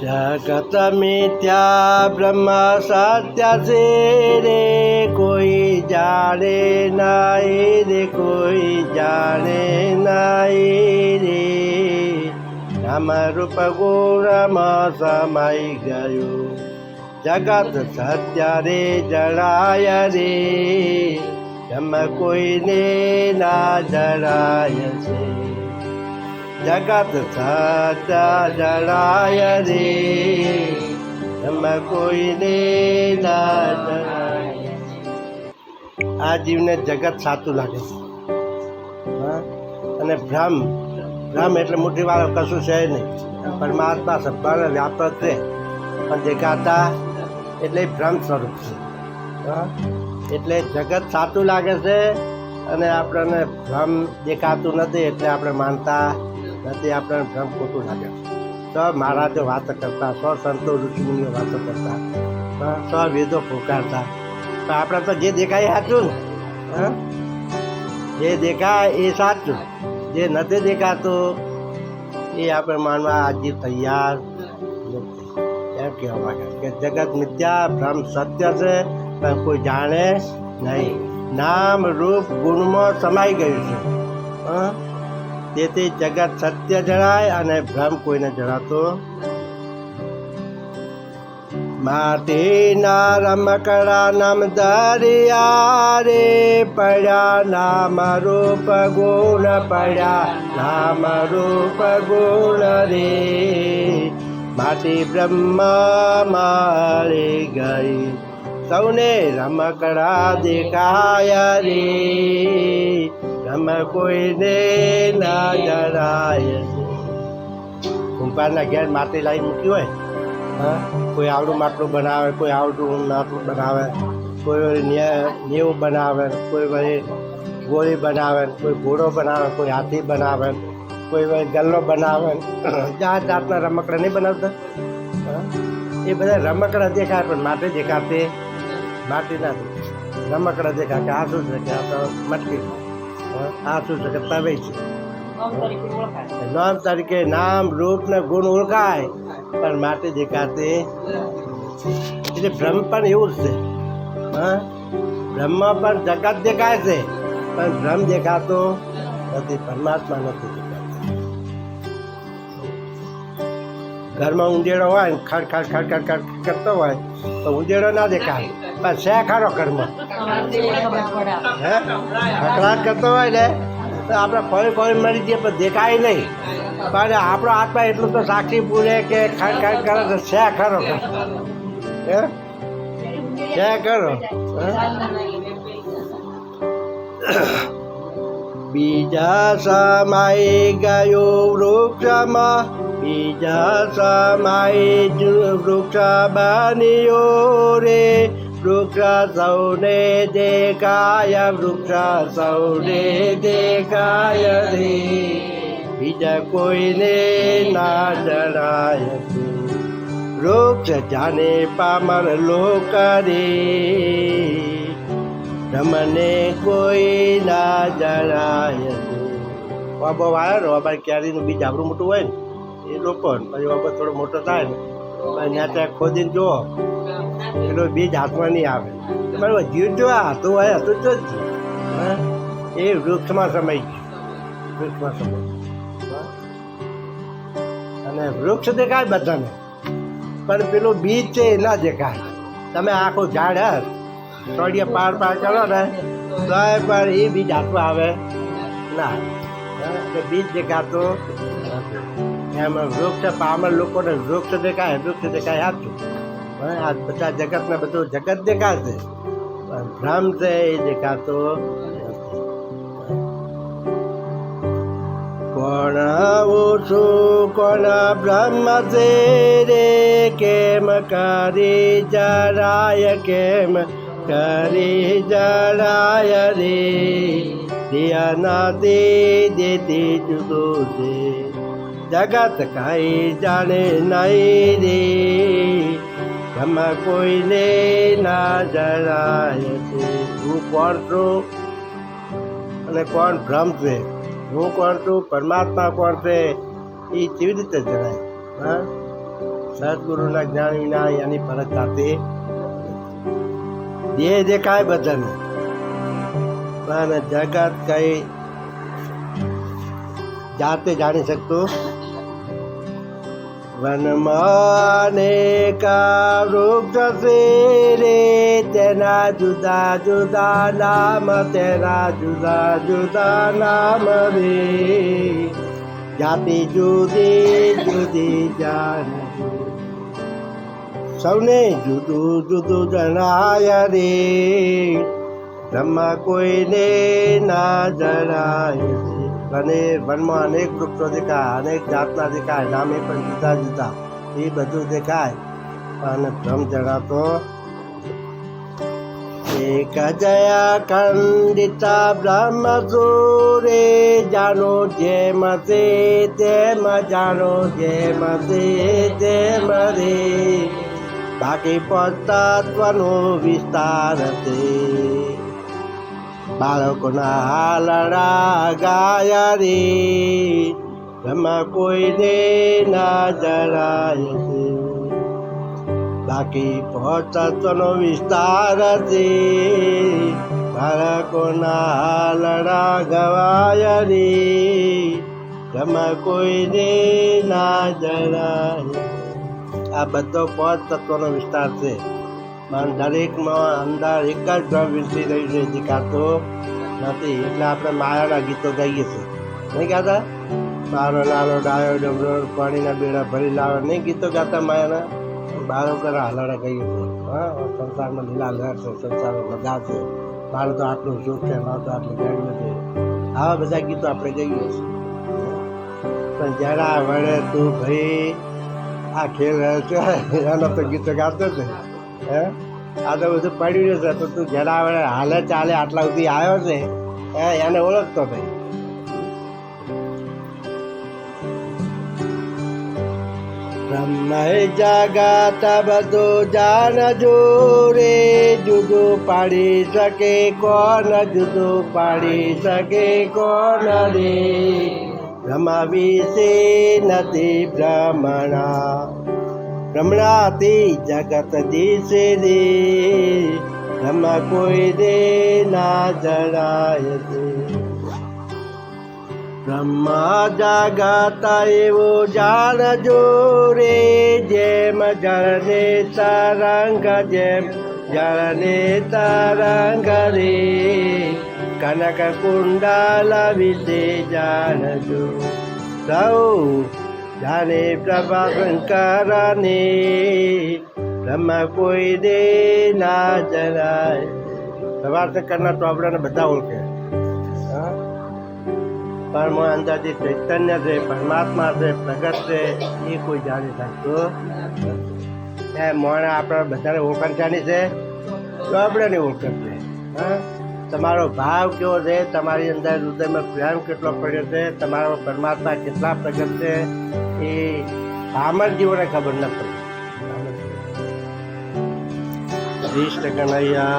જગત મિથ્યા બ્રહ્મ સત્ય છે રે કોઈ જાણે નહીં રે, કોઈ જાણે નહીં રે. નામ રૂપ ગુણમાં સમાઈ ગયું, જગત સત્ય રે જણાય રે. જમ કોઈને ના જણાય છે. જગત સત્ય જણાય રે. એમાં કોઈને આ જીવને જગત સાચું લાગે છે? અને ભ્રમ ભ્રમ એટલે મોટી વાળો કશું છે નહીં. પરમાત્મા સંભાળ વ્યાપક છે. પણ દેખાતા એટલે ભ્રમ સ્વરૂપ છે? એટલે જગત સાચું લાગે છે અને આપણને ભ્રમ દેખાતું નથી એટલે આપણે માનતા નથી આપણને ભ્રમ ખોટું લાગે સ મહારાજો વાતો કરતા, સ સંતો ઋષિમુનિઓ વાતો કરતા? સ વેદો પોકારતા તો આપણે તો જે દેખાય સાચું ને? જે દેખાય એ સાચું જે નથી દેખાતું એ આપણે માનવા આજે તૈયાર એમ કહેવા માંગે કે જગત મિથ્યા ભ્રમ સત્ય છે, પણ કોઈ જાણે નહીં નામ, રૂપ, ગુણમાં સમાઈ ગયું છે હં? તેથી જગત સત્ય જણાય અને ભ્રમ કોઈને જણાતો માટીના રમકડા નામ દરિયા રે પડ્યા, નામ રૂપ ગુણ પડ્યા, નામ રૂપ ગુણ રે. માટી બ્રહ્મા મારી ગઈ, સૌને રમકડા દેખાય રે. કોઈને ના જણાય. કુંભારના ઘેર માટી લાવી મૂકી હોય, હા, કોઈ આવડું માટલું બનાવે, કોઈ આવડું માટલું બનાવે, કોઈ વળી નેવું બનાવે, કોઈ વળી ગોળી બનાવે, કોઈ ઘોડો બનાવે, કોઈ હાથી બનાવે, કોઈ વળી ગલ્લો બનાવે. જાત જાતના રમકડા નહીં બનાવતા? એ બધા રમકડા દેખાય, પણ માટી દેખાતી માટી ના. રમકડા દેખાય, કે આ શું છે, કે આ તો મટકી. હા? જગતતા છે છે? નામ તરીકે નામ રૂપ ને ગુણ ઓળખાય. પણ માટે દેખાતે એટલે બ્રહ્મ પણ એવું જ છે. હા? બ્રહ્મ પણ જગત દેખાય છે. પણ ભ્રમ દેખાતો નથી પરમાત્મા નથી ઘરમાં ઉંદેડો હોય ને ખડ ખડ ખડ ખડ ખડ કરતો હોય તો ઉંદેડો ના દેખાય. પણ છે ખરો ઘરમાં. હે? કરતો હોય ને, તો આપણે ફળી ફળી મળી જઈએ, પણ દેખાય નહીં. પણ આપણો આત્મા એટલું તો સાક્ષી પૂરે કે ખડ ખડ કરે તો છે ખરો હે? છે ખરો? બીજા સમાઈ ગયો વૃક્ષમાં, બીજા સમાઈ વૃક્ષ બન્યો રે. વૃક્ષ સૌને દેખાય વૃક્ષ સૌને દેખાય રે બીજા કોઈને ના જણાય વૃક્ષ જાને પામર લોક રે તમને કોઈ ના જણાય વાબો આવ્યો ને વાબા ક્યારીનું બીજ આપણું મોટું હોય ને એ લોકો ને પછી વાબો થોડો મોટો થાય ને પછી ત્યાં ત્યાં ખોદીને જુઓ પેલો બીજ હાથમાં નહીં આવે. બરાબર જીવ જો આ હોય હતું તો જ? એ વૃક્ષમાં સમય ગયું. વૃક્ષમાં સમય અને વૃક્ષ દેખાય બધાને. પણ પેલું બીજ છે એ ના દેખાય. તમે આખું ઝાડ હર થોડીએ પાર પાર કરો ને તો પણ એ બીજ હાથમાં આવે. ના. તો બીજ દેખાતો એમાં વૃક્ષ પામર લોકોને વૃક્ષ દેખાય વૃક્ષ દેખાય હા, આ બધા જગતને બધું જગત દેખાશે ભ્રમ છે એ દેખાતો કોણ ઓછું કોણ બ્રહ્મ છે રે? કેમ કરી જરાય, કેમ કરી જરાય રે? દિયાનાથી દેતી જુદો છે. જગત કઈ જાણે નહીં રે. બ્રહ્મ કોઈને ના જણાય હું કોણ છું? અને કોણ ભ્રમ છે? હું કોણ છું? પરમાત્મા કોણ છે? એ કેવી રીતે જણાય? હા? સદગુરુના જ્ઞાન વિના એની ફરજ થતી જે દેખાય બધાને. જગત કઈ જાતે જાણી શકતું વનમાં કા વૃક્ષ રે તેના જુદા જુદા નામ, તેના જુદા જુદા નામ રે. જાતિ જુદી જુદી જાણ સૌને જુદું જુદું જણાય રે. બ્રહ્મા કોઈને ના જણાય અને વનમાં અનેક વૃક્ષો દેખાય, અનેક જાતના દેખાય, નામે પણ જુદા જુદા. એ બધું દેખાય. અને ભ્રમ જણાતો, એક જયા ખંડિતા બ્રહ્મ સૂરે જાણો જેમ તે તેમ જાણો જેમ તે તેમ રે. બાકી પતત્વનો વિસ્તાર તે બાળકોના હાલડા ગાયા રે એમાં કોઈને ના જણાય છે. બાકી પહોંચતનો વિસ્તાર છે. બાળકોના હાલડા ગવાય રે એમાં કોઈને ના જણાય આ બધો પાંચ વિસ્તાર છે. પણ દરેકમાં અંદર એક જ ભ્રમ વિરસી રહ્યું છે દેખાતો નથી. એટલે આપણે માયાના ગીતો ગાઈએ છીએ. નહીં ગાતા? બારો લાલો ડાયો ડમરો પાણીના બેડા ભરી લાવે. નહીં ગીતો ગાતા માયાના? બારો કરા હાલડા ગઈએ છીએ. હા, સંસારમાં લીલા લહેર છે, સંસારમાં મજા છે. મારું તો આટલું સુખ છે મારું તો આટલી ગાડીઓ છે આવા બધા ગીતો આપણે ગઈએ છીએ. પણ જરા વળે તું ભાઈ આ ખેલ છે એનો તો ગીતો ગાતો છે હે? આ તો બધું પડ્યું છે, તો તું જરા વડે હાલે ચાલે આટલા સુધી આવ્યો છે, હે? એને ઓળખતો નહીં. બ્રહ્મય જગત બધું જાણજો રે જુદું પાડી શકે કોણ, જુદું પાડી શકે કોણ રે? બ્રહ્મ વિશે નથી ભ્રમણા. ભ્રમણાથી જગત દેશે રે બ્રહ્મ કોઈ દે ના જણાય છે બ્રહ્મ જગત જાણ જાણજો રે, જેમ જળને તરંગ, જેમ જળને તરંગ રે. કનક કુંડલ વિશે જાણજો. સૌ જાણે પ્રભા શંકરને બ્રહ્મ કોઈ દે ના જણાય પ્રભા શંકરના ચોપડાને બધા ઓળખે. હા? પરમ અંદાજી ચૈતન્ય છે, પરમાત્મા છે, પ્રગટ છે, એ કોઈ જાણી શકતું એ મોણે આપણા બધાને ઓળખાણ જાણી છે? ચોપડાની ઓળખાણ છે. હા? તમારો ભાવ કેવો છે? તમારી અંદર હૃદયમાં પ્રેમ કેટલો પડ્યો છે? તમારો પરમાત્મા કેટલા પ્રગટ છે? એ પામર જીવોને ખબર ન વીસ ટકા કનૈયા.